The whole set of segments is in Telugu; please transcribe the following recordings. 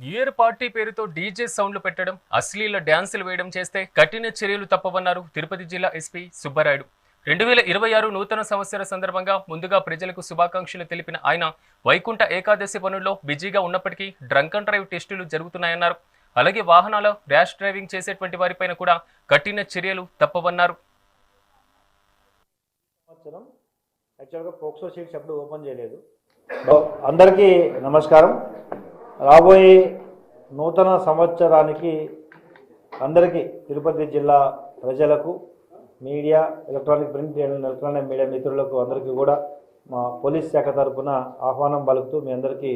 ఇయర్ పార్టీ పేరుతో డీజే సౌండ్లు పెట్టడం అశ్లీల డ్యాన్సులు వేయడం చేస్తే కఠిన చర్యలు తప్పవన్నారు తిరుపతి జిల్లా ఎస్పీ సుబ్బారాయుడు. రెండు వేల ఇరవై ఆరు నూతన సంవత్సర సందర్భంగా ముందుగా ప్రజలకు శుభాకాంక్షలు తెలిపిన ఆయన వైకుంఠ ఏకాదశి పనుల్లో బిజీగా ఉన్నప్పటికీ డ్రంక్ అండ్ డ్రైవ్ టెస్టులు జరుగుతున్నాయన్నారు. అలాగే వాహనాల ర్యాష్ డ్రైవింగ్ చేసేటువంటి వారిపైన కూడా కఠిన చర్యలు తప్పవన్నారు. ఓపెన్ చేయలేదు. అందరికీ నమస్కారం. రాబోయే నూతన సంవత్సరానికి అందరికీ తిరుపతి జిల్లా ప్రజలకు media electronic print and electronic media మిత్రులకు అందరికీ కూడా మా పోలీస్ శాఖ తరఫున ఆహ్వానం పలుకుతూ మీ అందరికీ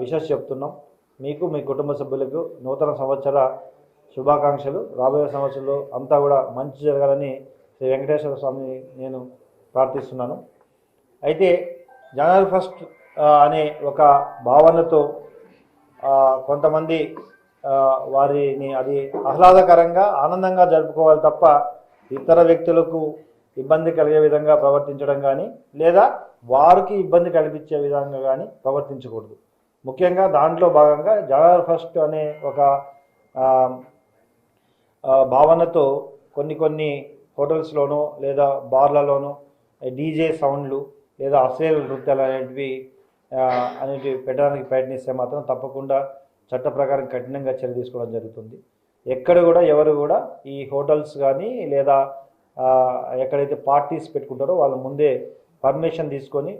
విషస్ చెప్తున్నాం. మీకు మీ కుటుంబ సభ్యులకు నూతన సంవత్సర శుభాకాంక్షలు. రాబోయే సంవత్సరంలో అంతా కూడా మంచి జరగాలని శ్రీ వెంకటేశ్వర స్వామిని నేను ప్రార్థిస్తున్నాను. అయితే జనవరి ఫస్ట్ అనే ఒక భావనతో కొంతమంది వారిని అది ఆహ్లాదకరంగా ఆనందంగా జరుపుకోవాలి తప్ప ఇతర వ్యక్తులకు ఇబ్బంది కలిగే విధంగా ప్రవర్తించడం కానీ లేదా వారికి ఇబ్బంది కల్పించే విధంగా కానీ ప్రవర్తించకూడదు. ముఖ్యంగా దాంట్లో భాగంగా జనవరి ఫస్ట్ అనే ఒక భావనతో కొన్ని కొన్ని హోటల్స్లోనో లేదా బార్లలోనో డీజే సౌండ్లు లేదా అశ్లీల నృత్యాలు అనేటివి అనేటివి పెట్టడానికి ప్రయత్నిస్తే మాత్రం తప్పకుండా చట్ట ప్రకారం కఠినంగా చర్య తీసుకోవడం జరుగుతుంది. ఎక్కడ కూడా ఎవరు కూడా ఈ హోటల్స్ కానీ లేదా ఎక్కడైతే పార్టీస్ పెట్టుకుంటారో వాళ్ళు ముందే పర్మిషన్ తీసుకొని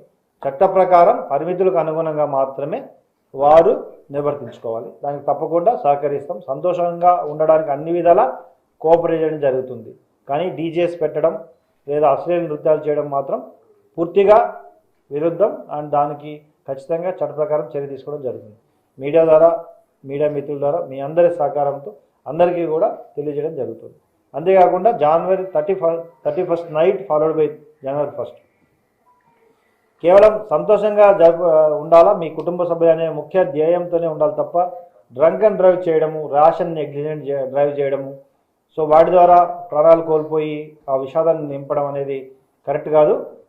చట్ట ప్రకారం పరిమితులకు అనుగుణంగా మాత్రమే వారు నిర్వర్తించుకోవాలి. దానికి తప్పకుండా సహకరిస్తాం. సంతోషంగా ఉండడానికి అన్ని విధాల కోఆపరేట్ చేయడం జరుగుతుంది. కానీ డీజేస్ పెట్టడం లేదా అశ్లీల నృత్యాలు చేయడం మాత్రం పూర్తిగా విరుద్ధం. అండ్ దానికి ఖచ్చితంగా చట్ట ప్రకారం చర్య తీసుకోవడం జరుగుతుంది. మీడియా ద్వారా మీడియా మిత్రుల ద్వారా మీ అందరి సహకారంతో అందరికీ కూడా తెలియజేయడం జరుగుతుంది. అంతేకాకుండా January thirty first thirty first night followed by January first కేవలం సంతోషంగా జరుపు ఉండాలా? మీ కుటుంబ సభ్యులు అనే ముఖ్య ధ్యేయంతోనే ఉండాలి తప్ప డ్రంక్ అండ్ డ్రైవ్ చేయడము రేషన్ నెగ్లిజెంట్ డ్రైవ్ చేయడము సో వాటి ద్వారా ప్రాణాలు కోల్పోయి ఆ విషాదాన్ని నింపడం అనేది కరెక్ట్ కాదు.